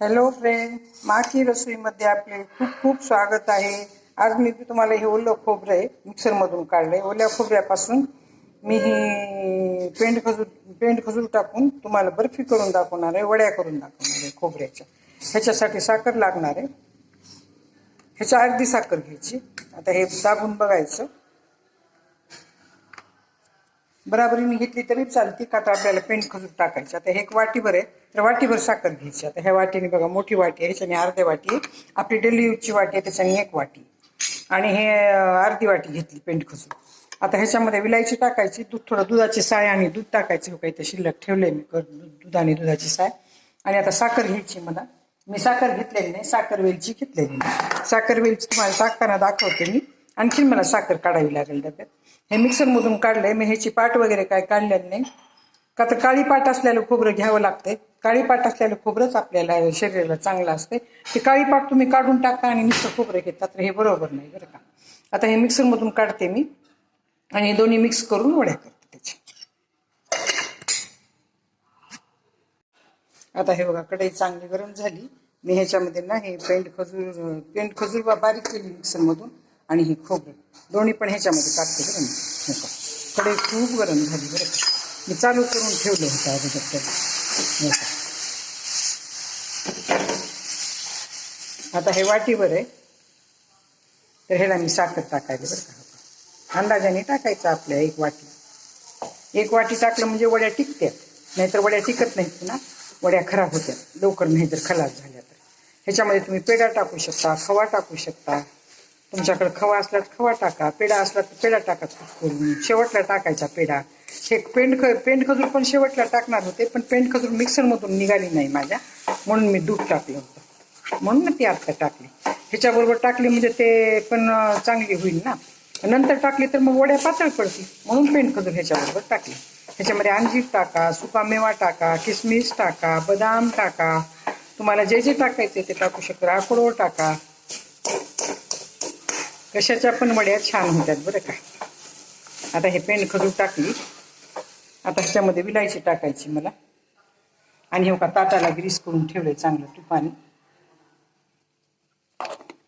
Hello friend माझी रसोईमध्ये आपले खूप खूप स्वागत आहे. आज मी तुम्हाला हे ओलं खोबरं आहे मिक्सरमधून काढलंय. ओल्या खोबऱ्यापासून मी ही पेंड खजूर पेंड खजूर टाकून तुम्हाला बर्फी करून दाखवणार आहे वड्या करून दाखवणार आहे खोबऱ्याच्या. ह्याच्यासाठी साखर लागणार आहे. ह्याच्या अर्धी साखर घ्यायची. आता हे दाबून बघायचं. बराबरीने घेतली तरी चालते का तर आपल्याला पेंट खजूर टाकायचं. आता हे एक वाटीभर आहे. तर वाटीभर साखर घ्यायची. आता ह्या वाटीने बघा मोठी वाटी आहे ह्याच्याने अर्ध्या वाटी आहे. आपली डेली यूजची वाटी आहे त्याच्याने एक वाटी. आणि हे अर्धी वाटी घेतली पेंट खजूर आता ह्याच्यामध्ये विलायची टाकायची दूध थोडं दुधाची साय आणि दूध टाकायचं हो काही ते शिल्लक ठेवलंय मी दूध आणि दुधाची साय. आणि आता साखर घ्यायची मला. मी साखर घेतलेली नाही साखर वेलची घेतलेली नाही. साखर वेलची तुम्हाला टाकताना दाखवते मी. आणखीन मला साखर काढावी लागेल डब्यात. हे मिक्सरमधून काढलंय मी ह्याची पाट वगैरे काय काढलेली नाही. का तर काळी पाट असल्याला खोबरं घ्यावं लागतंय. काळीपाट असलेलं खोबरंच आपल्याला शरीराला चांगलं असते ते काळीपाट तुम्ही काढून टाकता आणि नुसतं खोबरं घेता तर हे बरोबर नाही बरं का? आता हे मिक्सरमधून काढते मी. आणि हे दोन्ही मिक्स करून वड्या करते त्याच्या आता हे बघा कढई चांगली गरम झाली. मी ह्याच्यामध्ये ना हे पेंट खजूर पेंट खजूर बा- बारीक केली मिक्सरमधून. आणि हे खोबरं. दोन्ही पण ह्याच्यामध्ये काढते बरं मी. कढई खूप गरम झाली बरं का? मी चालू करून ठेवलं होतं अगोदर त्याला आता हे वाटीवर आहे. तर ह्याला मी साखर टाकायला बरं का. अंदाजाने टाकायचं आपल्या एक वाटी. एक वाटी टाकलं म्हणजे वड्या टिकत्या नाहीतर वड्या टिकत नाहीत ना. वड्या खराब होत्या लवकर नाही जर खलास झाल्या तर. ह्याच्यामध्ये तुम्ही पेढा टाकू शकता खवा टाकू शकता. तुमच्याकडे खवा असला तर खवा टाका. पेढा असला तर पेढा टाका. करून शेवटला टाकायचा पेढा. हे पेंट ख पेंट खजूर पण शेवटला टाकणार होते पण पेंट खजूर मिक्सरमधून निघाली नाही माझ्या. म्हणून मी दूध टाकलं होतं. म्हणून ती आत्ता टाकली. ह्याच्याबरोबर टाकली म्हणजे ते पण चांगली होईल ना. नंतर टाकली तर मग वड्या पातळ पडतील. म्हणून पेंट खजूर ह्याच्याबरोबर टाकली. ह्याच्यामध्ये अंजीर टाका सुका मेवा टाका किसमिस टाका बदाम टाका. तुम्हाला जे जे टाकायचे ते टाकू शकता. अक्रोड टाका. कशाच्या पण वड्या छान होतात बरं का. आता हे पेंट खजूर टाकली. आता ह्याच्यामध्ये विलायची टाकायची मला. आणि हे का ताटाला ग्रीस करून ठेवलंय चांगलं तुपाने.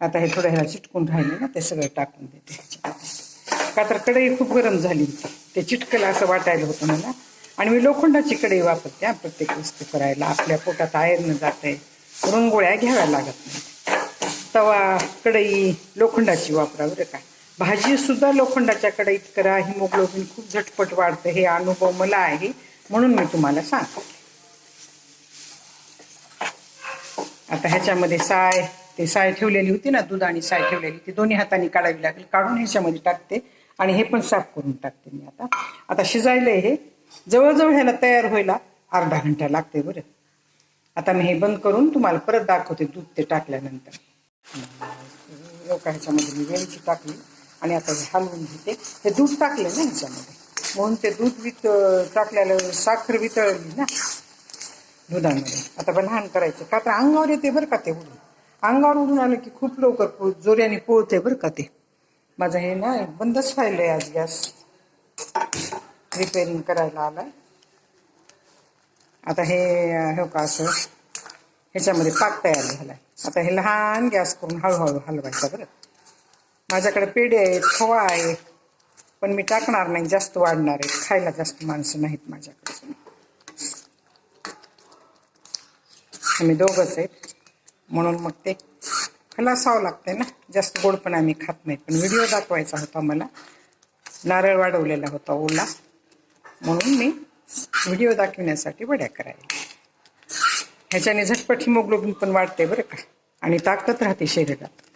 आता हे थोडं ह्याला चिटकून राहिले ना ते सगळं टाकून देते का तर कढई खूप गरम झाली. होती ते चिटकलं असं वाटायला होतं मला. आणि मी लोखंडाची कढई वापरते प्रत्येक वस्तू करायला. आपल्या पोटात आयर्न जात आहे रंगोळ्या घ्याव्या लागत नाही तवा कढई लोखंडाची वापरा बरं का. भाजी सुद्धा लोखंडाच्या कढईत करा हिमोग्लोबिन खूप झटपट वाढतं हे अनुभव मला आहे म्हणून मी तुम्हाला सांगते. आता ह्याच्यामध्ये साय ते साय ठेवलेली होती ना दूध आणि साय ठेवलेली ती दोन्ही हाताने काढावी लागेल काढून ह्याच्यामध्ये टाकते आणि हे पण साफ करून टाकते मी आता. आता शिजायलंय हे जवळजवळ ह्याला तयार व्हायला अर्धा घंटा लागते बरं. आता मी हे बंद करून तुम्हाला परत दाखवते दूध ते टाकल्यानंतर. हो ह्याच्यामध्ये मी वेलची टाकली. आणि आता हे हलवून घेते. हे दूध टाकले ना ह्याच्यामध्ये म्हणून ते दूध वित टाकल्याला साखर वितळली ना दुधामध्ये. आता पण लहान करायचं. का तर अंगावर येते बरं का ते उडून. अंगावर उडून आलं की खूप लवकर पो जोऱ्याने पोळते बरं का ते. माझं हे ना बंदच व्हायलंय आज गॅस. रिपेअरिंग करायला आलाय. आता हे हो का असं? ह्याच्यामध्ये पाक तयार झालाय. आता हे लहान गॅस करून हळूहळू हलवायचा बरं. माझ्याकडे पेढे आहेत खवा आहे. पण मी टाकणार नाही जास्त वाढणार आहे. खायला जास्त माणसं नाहीत माझ्याकडे. आम्ही दोघंच आहेत. म्हणून मग ते खलासावं लागते ना. जास्त गोड पण आम्ही खात नाही. पण व्हिडिओ दाखवायचा होता मला. नारळ वाढवलेला होता ओला. म्हणून मी व्हिडिओ दाखवण्यासाठी वड्या करायला. ह्याच्याने झटपट हिमोग्लोबिन पण वाढते बरं का. आणि ताकद राहते शरीरात.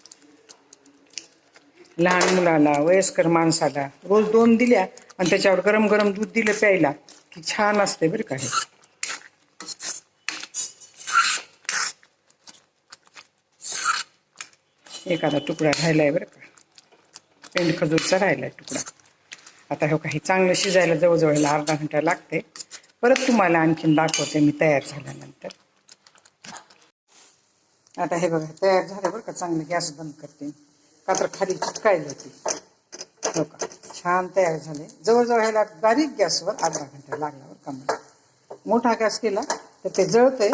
लहान मुलाला वयस्कर माणसाला रोज दोन दिल्या आणि त्याच्यावर गरम गरम दूध दिलं प्यायला की छान असते बरं का हे. एखादा तुकडा राहिलाय बरं का. पेंड खजूरचा राहिलाय तुकडा. आता हे काही चांगलं शिजायला जवळजवळ अर्धा घंटा लागते परत तुम्हाला आणखीन दाखवते मी तयार झाल्यानंतर. आता हे बघा तयार झालं बरं का चांगलं गॅस बंद करते का तर खाली चिटकायला होती. हो का? छान तयार झाले. जवळजवळ ह्याला बारीक गॅसवर अर्धा घंटा लागल्यावर कमी. मोठा गॅस केला तर ते जळतंय.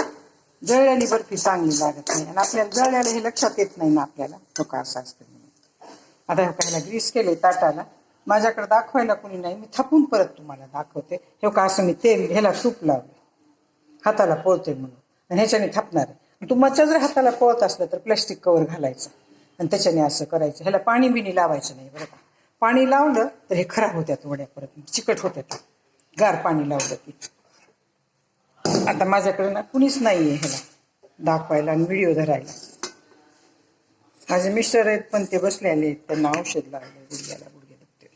जळल्याने बर्फी चांगली लागत नाही. आणि आपल्याला जळल्याला हे लक्षात येत नाही ना आपल्याला. तो का? असं असतं आता हे ह्याला ग्रीस केले ताटाला. माझ्याकडे दाखवायला कोणी नाही. मी थापून परत तुम्हाला दाखवते. हे का? असं मी तेल ह्याला तूप लावलं हाताला पोळते म्हणून. आणि ह्याच्याने थापणार आहे. तुमच्या जर हाताला पोळत असलं तर प्लॅस्टिक कवर घालायचं. आणि त्याच्याने असं करायचं. ह्याला पाणी बिणी लावायचं नाही बरं का? पाणी लावलं तर हे खराब होत्यात वड्या परत. चिकट होत्यात गार पाणी लावलं की. आता माझ्याकडे ना कुणीच नाही आहे ह्याला. दाखवायला आणि व्हिडिओ धरायला. माझे मिस्टर आहेत पण ते बसलेले आहेत. त्यांना औषध लावलं गुडघ्याला गुडघे दुखते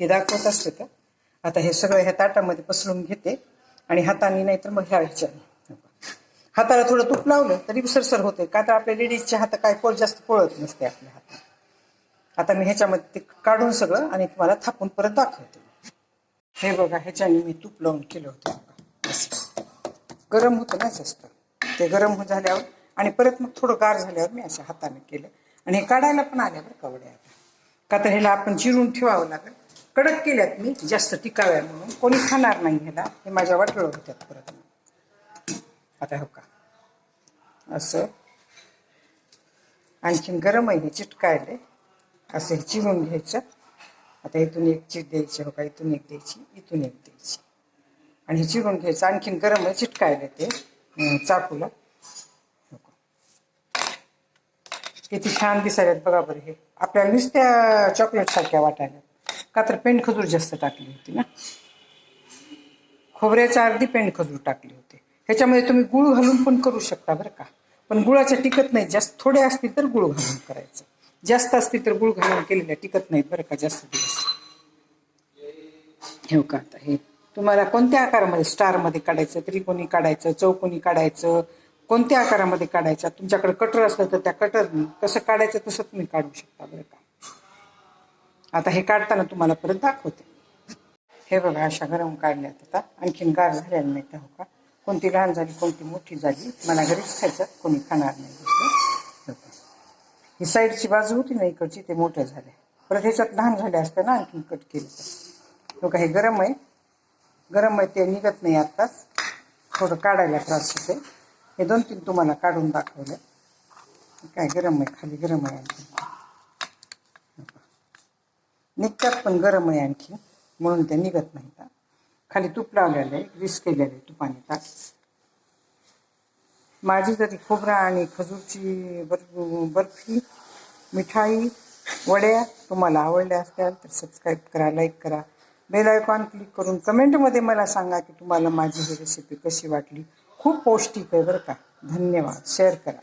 ते दाखवत असते का? आता हे सगळं ह्या ताटामध्ये पसरून घेते आणि हाताने नाही तर मग ह्या ह्याच्याने. हाताला थोडं तूप लावलं तरी सरसर होते का तर आपल्या लेडीजच्या हात काय पोळ जास्त पोळत नसते आपल्या हातात. आता मी ह्याच्यामध्ये ते काढून सगळं आणि तुम्हाला थापून परत दाखवते. हे बघा ह्याच्याने मी तूप लावून केलं होतं गरम होतं ना जास्त. ते गरम हो- झाल्यावर आणि परत मग थोडं गार झाल्यावर मी अशा हाताने केलं. आणि हे काढायला पण आल्यावर बरं कवड्या आता. का तर ह्याला आपण चिरून ठेवावं लागेल. कडक केल्यात मी जास्त टिकाव्या म्हणून. कोणी खाणार नाही ह्याला. हे माझ्या वाटलं होत्यात परत. आता हो का? असं. आणखीन गरम आहे हे चिटकायले. असं हे चिरून घ्यायचं. आता इथून एक चिट द्यायची हो का? इथून एक द्यायची इथून एक द्यायची. आणि हे चिरून घ्यायचं. आणखीन गरम आहे चिटकायला ते चाकूला. हो किती छान दिसायला बघा बरं हे. आपल्याला नुसत्या चॉकलेट सारख्या वाटायला का तर पेंड खजूर जास्त टाकली होती ना? खोबऱ्याच्या अर्धी पेंड खजूर टाकली होती. ह्याच्यामध्ये तुम्ही गुळ घालून पण करू शकता बरं का. पण गुळाच्या टिकत नाही जास्त थोडे असतील तर गुळ घालून करायचं. जास्त असतील तर गुळ घालून केलेल्या टिकत नाहीत बरं का जास्त दिवस. हे का आता हे. तुम्हाला कोणत्या आकारामध्ये स्टारमध्ये काढायचं त्रिकोणी काढायचं चौकोनी काढायचं कोणत्या आकारामध्ये काढायचं? तुमच्याकडे कटर असलं तर त्या कटरने कसं काढायचं तसं तुम्ही काढू शकता बरं का. आता हे काढताना तुम्हाला परत दाखवते. हे बघा अशा गरम काढल्यात आता. आणखीन गार झालेल्या नाही त्या हो का? कोणती लहान झाली कोणती मोठी झाली मला घरीच खायचं कोणी खाणार नाही दुसरं. ही साईडची बाजू होती ना इकडची ते मोठ्या झाल्या परत ह्याच्यात लहान झाल्या असत्या ना आणखी कट केलं तर. काही गरम आहे. गरम आहे ते निघत नाही आत्ताच. थोडं काढायला त्रास होते हे दोन तीन तुम्हाला काढून दाखवले. काय गरम आहे खाली गरम आहे आणखी निघतात पण गरम आहे आणखी म्हणून ते निघत नाही का खाली तूप लावलेलं आहे ग्रीस केलेलं आहे तुपाने तास माझी जरी खोबरा आणि खजूरची बर्फ बर्फी मिठाई वड्या तुम्हाला आवडल्या असतील तर सबस्क्राईब करा लाईक करा. बेल आयकॉन क्लिक करून कमेंटमध्ये मला सांगा की तुम्हाला माझी ही रेसिपी कशी वाटली. खूप पौष्टिक आहे बरं का. धन्यवाद. शेअर करा.